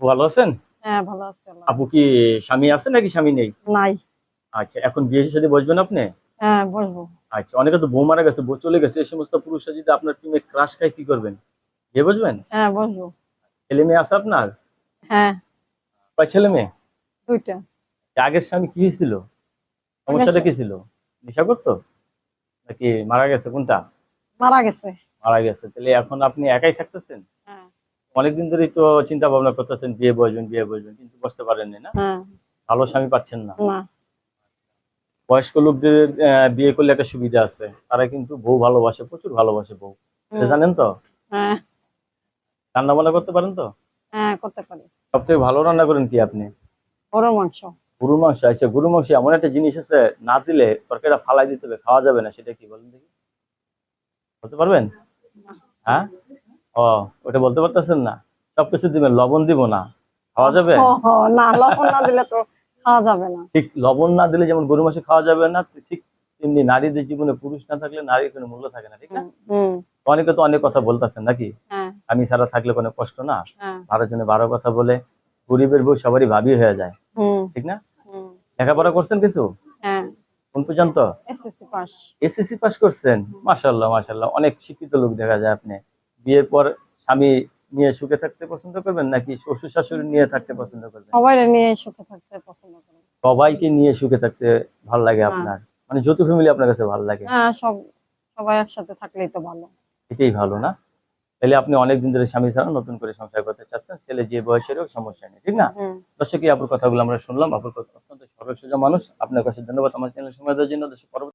আপু ভালো আছেন? হ্যাঁ ভালো আছে। আপু কি স্বামী আছে নাকি স্বামী নেই? নাই। আচ্ছা এখন বিয়ের সাথে বসবেন আপনি? হ্যাঁ বসবো। আচ্ছা অনেকে তো বউ মারা গেছে বউ চলে গেছে এই সমস্ত পুরুষরা যদি আপনার টিমে ক্রাশ খায় কি করবেন? বিয়ে বসবেন? হ্যাঁ বসবো। ছেলে মেয়ে আছে আপনার? হ্যাঁ। কয় ছেলে মেয়ে? দুইটা। আগের স্বামী কি হয়েছিল সমস্যাটা কি ছিল? নেশা করতো? নাকি মারা গেছে কোনটা? মারা গেছে। মারা গেছে তাহলে এখন আপনি একাই থাকতেছেন? হ্যাঁ। অনেকদিন ধরেই তো চিন্তা ভাবনা করতেছেন বিয়ে বসবেন বিয়ে বসবেন কিন্তু বসতে পারেননি না। হ্যাঁ। ভালো স্বামী পাচ্ছেন না। না। বয়স্ক লোকদের বিয়ে করলে একটা সুবিধা আছে। তারা কিন্তু বউ ভালোবাসে প্রচুর ভালোবাসে বউ। জানেন তো? হ্যাঁ। রান্না বান্না করতে পারেন তো? হ্যাঁ করতে পারি। সব থেকে ভালো রান্না করেন কি আপনি? গরুর মাংস। গরু মাংস? আচ্ছা গরু মাংস এমন একটা জিনিস আছে না দিলে তরকারিটা ফালাই দিতে হবে খাওয়া যাবে না সেটা কি বলেন দেখি। বলতে পারবেন? হ্যাঁ? ও ওটা বলতে পারতেছেন না? সবকিছু দিবেন লবণ দিব না। খাওয়া যাবে? ও, ও, না লবণ না দিলে তো খাওয়া যাবে না। ঠিক লবণ না দিলে যেমন গরু মাংস খাওয়া যাবে না ঠিক তেমনি নারীদের জীবনে পুরুষ না থাকলে নারীর কোনো মূল্য থাকে না ঠিক না? অনেকে তো অনেক কথা বলতেছেন নাকি? হ্যাঁ। আমি ছাড়া থাকলে কোনো কষ্ট না? হ্যাঁ। বারো জনে বারো কথা বলে গরিবের বউ সবারই ভাবি হয়ে যায় ঠিক না? লেখাপড়া করছেন কিছু? হ্যাঁ। কোন পর্যন্ত? SSC pass. করছেন? মাশাল্লাহ মাশাল্লাহ অনেক শিক্ষিত লোক দেখা যায় আপনি। বিয়ের পর স্বামী নিয়ে সুখে থাকতে পছন্দ করবেন নাকি শ্বশুর শাশুড়ি নিয়ে থাকতে পছন্দ করবেন? সবাই নিয়ে সুখে থাকতে পছন্দ করি। সবাইকে নিয়ে সুখে থাকতে ভালো লাগে হ্যাঁ। আপনার? মানে যৌথ ফ্যামিলি আপনার কাছে ভালো লাগে? হ্যাঁ সব সবাই একসাথে থাকলেই তো ভালো। এটাই ভালো না? তাহলে আপনি অনেকদিন ধরে স্বামী ছাড়া নতুন করে সংসার করতে চাচ্ছেন ছেলে যে বয়সের হোক সমস্যা নেই ঠিক না? হুম দর্শক আপুর কথাগুলো আমরা শুনলাম। আপুর কথা অত্যন্ত সরল সোজা মানুষ। আপনার কাছে ধন্যবাদ। আমার চ্যানেল সময় দেওয়ার জন্য। দর্শক